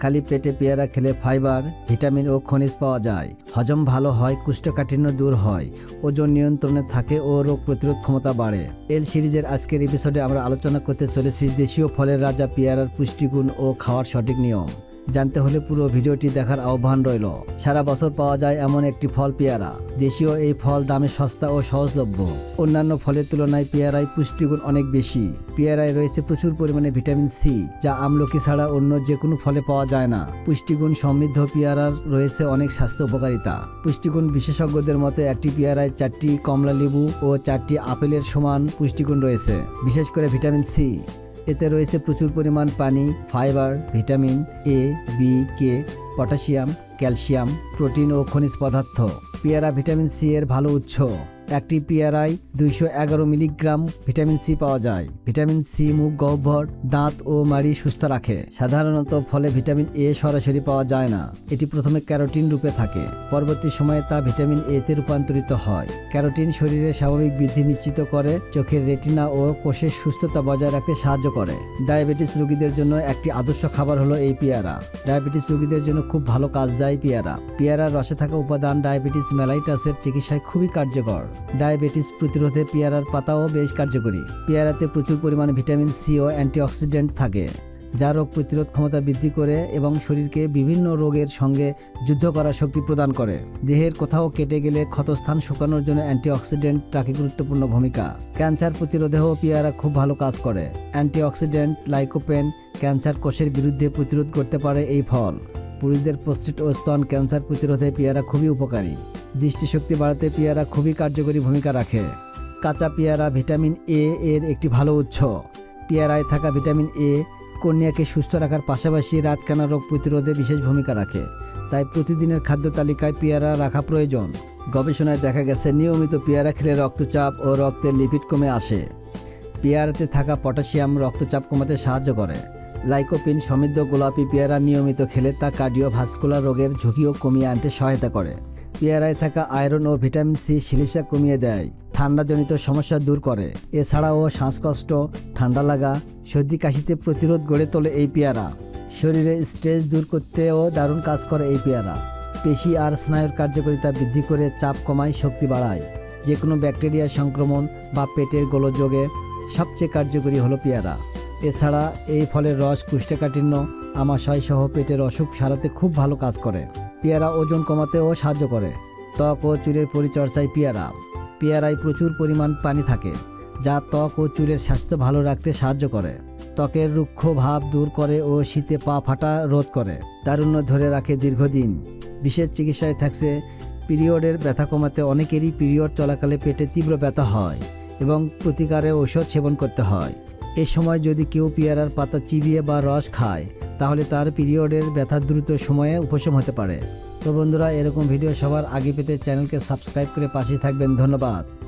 খালি পেটে পেয়ারা খেলে ফাইবার, ভিটামিন ও খনিজ পাওয়া যায়। হজম ভালো হয়, কুষ্ঠকাঠিন্য দূর হয়, ওজন নিয়ন্ত্রণে থাকে ও রোগ প্রতিরোধ ক্ষমতা বাড়ে। এল সিরিজের আজকের এপিসোডে আমরা আলোচনা করতে চলেছি দেশীয় ফলের রাজা পেয়ারার পুষ্টিগুণ ও খাওয়ার সঠিক নিয়ম। জানতে হলে পুরো ভিডিওটি দেখার আহ্বান রইল। সারা বছর পাওয়া যায় এমন একটি ফল পেয়ারা। দেশীয় এই ফল দামে সস্তা ও সহজলভ্য। অন্যান্য ফলের তুলনায় পেয়ারায় পুষ্টিগুণ অনেক বেশি। পেয়ারায় রয়েছে প্রচুর পরিমাণে ভিটামিন সি, যা আমলকি ছাড়া অন্য যে কোনো ফলে পাওয়া যায় না। পুষ্টিগুণ সমৃদ্ধ পেয়ারার রয়েছে অনেক স্বাস্থ্য উপকারিতা। পুষ্টিগুণ বিশেষজ্ঞদের মতে, একটি পেয়ারায় চারটি কমলা লেবু ও চারটি আপেলের সমান পুষ্টিগুণ রয়েছে। বিশেষ করে ভিটামিন সি। এতে রয়েছে প্রচুর পরিমাণ পানি, fibre, vitamin A B K potassium, calcium, protein ও খনিজ পদার্থ। পেয়ারা ভিটামিন সি এর ভালো উৎস। একটি পেয়ারায় দুইশো এগারো মিলিগ্রাম ভিটামিন সি পাওয়া যায়। ভিটামিন সি মুখ, গহ্বর, দাঁত ও মাড়ি সুস্থ রাখে। সাধারণত ফলে ভিটামিন এ সরাসরি পাওয়া যায় না। এটি প্রথমে ক্যারোটিন রূপে থাকে। পরবর্তী সময়ে তা ভিটামিন এ তে রূপান্তরিত হয়। ক্যারোটিন শরীরের স্বাভাবিক বৃদ্ধি নিশ্চিত করে, চোখের রেটিনা ও কোষের সুস্থতা বজায় রাখতে সাহায্য করে। ডায়াবেটিস রোগীদের জন্য একটি আদর্শ খাবার হলো এই পেয়ারা। ডায়াবেটিস রোগীদের জন্য খুব ভালো কাজ দেয় পেয়ারা। পেয়ারার রসে থাকা উপাদান ডায়াবেটিস মেলাইটাসের চিকিৎসায় খুবই কার্যকর। ডায়াবেটিস প্রতিরোধে পেয়ারার পাতাও বেশ কার্যকরী। পেয়ারাতে প্রচুর পরিমাণে ভিটামিন সি ও অ্যান্টিঅক্সিডেন্ট থাকে, যা রোগ প্রতিরোধ ক্ষমতা বৃদ্ধি করে এবং শরীরকে বিভিন্ন রোগের সঙ্গে যুদ্ধ করার শক্তি প্রদান করে। দেহের কোথাও কেটে গেলে ক্ষতস্থান শুকানোর জন্য অ্যান্টিঅক্সিডেন্ট রাখে গুরুত্বপূর্ণ ভূমিকা। ক্যান্সার প্রতিরোধেও পেয়ারা খুব ভালো কাজ করে। অ্যান্টিঅক্সিডেন্ট, লাইকোপেন ক্যান্সার কোষের বিরুদ্ধে প্রতিরোধ করতে পারে এই ফল। পুরুষদের প্রস্টেট ও স্তন ক্যান্সার প্রতিরোধে পেয়ারা খুবই উপকারী। দৃষ্টিশক্তি বাড়াতে পেয়ারা খুবই কার্যকরী ভূমিকা রাখে। কাঁচা পেয়ারা ভিটামিন এ এর একটি ভালো উৎস। পেয়ারায় থাকা ভিটামিন এ কন্যাকে সুস্থ রাখার পাশাপাশি রাতকানা রোগ প্রতিরোধে বিশেষ ভূমিকা রাখে। তাই প্রতিদিনের খাদ্য তালিকায় পেয়ারা রাখা প্রয়োজন। গবেষণায় দেখা গেছে, নিয়মিত পেয়ারা খেলে রক্তচাপ ও রক্তের লিপিড কমে আসে। পেয়ারাতে থাকা পটাশিয়াম রক্তচাপ কমাতে সাহায্য করে। লাইকোপিন সমৃদ্ধ গোলাপি পেয়ারা নিয়মিত খেলে তা কার্ডিও কার্ডিওভাস্কুলার রোগের ঝুঁকিও কমিয়ে আনতে সহায়তা করে। পেয়ারায় থাকা আয়রন ও ভিটামিন সি শিলিসা কমিয়ে দেয়, ঠান্ডাজনিত সমস্যা দূর করে। এছাড়াও শ্বাসকষ্ট, ঠান্ডা লাগা, সর্দি কাশিতে প্রতিরোধ গড়ে তোলে এই পেয়ারা। শরীরে স্ট্রেস দূর করতেও দারুণ কাজ করে এই পেয়ারা। পেশি আর স্নায়ুর কার্যকারিতা বৃদ্ধি করে চাপ কমায়, শক্তি বাড়ায়। যে কোনো ব্যাকটেরিয়া সংক্রমণ বা পেটের গোলযোগে সবচেয়ে কার্যকরী হলো পেয়ারা। এছাড়া এই ফলের রস কুষ্ঠকাঠিন্য আমাশয় সহ পেটের অসুখ সারাতে খুব ভালো কাজ করে। পেয়ারা ওজন কমাতেও সাহায্য করে। ত্বক ও চুলের পরিচর্যায় পেয়ারা। পেয়ারায় প্রচুর পরিমাণ পানি থাকে, যা ত্বক ও চুলের স্বাস্থ্য ভালো রাখতে সাহায্য করে। ত্বকের রুক্ষ ভাব দূর করে ও শীতে পা ফাটা রোধ করে। তারুণ্য ধরে রাখে দীর্ঘদিন। বিশেষ চিকিৎসায় থাকছে, পিরিয়ডের ব্যথা কমাতে অনেকেরই পিরিয়ড চলাকালে পেটে তীব্র ব্যথা হয় এবং প্রতিকারে ঔষধ সেবন করতে হয়। এ সময় যদি কেউ পেয়ারার পাতা চিবিয়ে বা রস খায়, তাহলে তার পিরিয়ডের ব্যথা দ্রুত সময়ে উপশম হতে পারে। তো বন্ধুরা, এরকম ভিডিও সবার আগে পেতে চ্যানেলকে সাবস্ক্রাইব করে পাশে থাকবেন। ধন্যবাদ।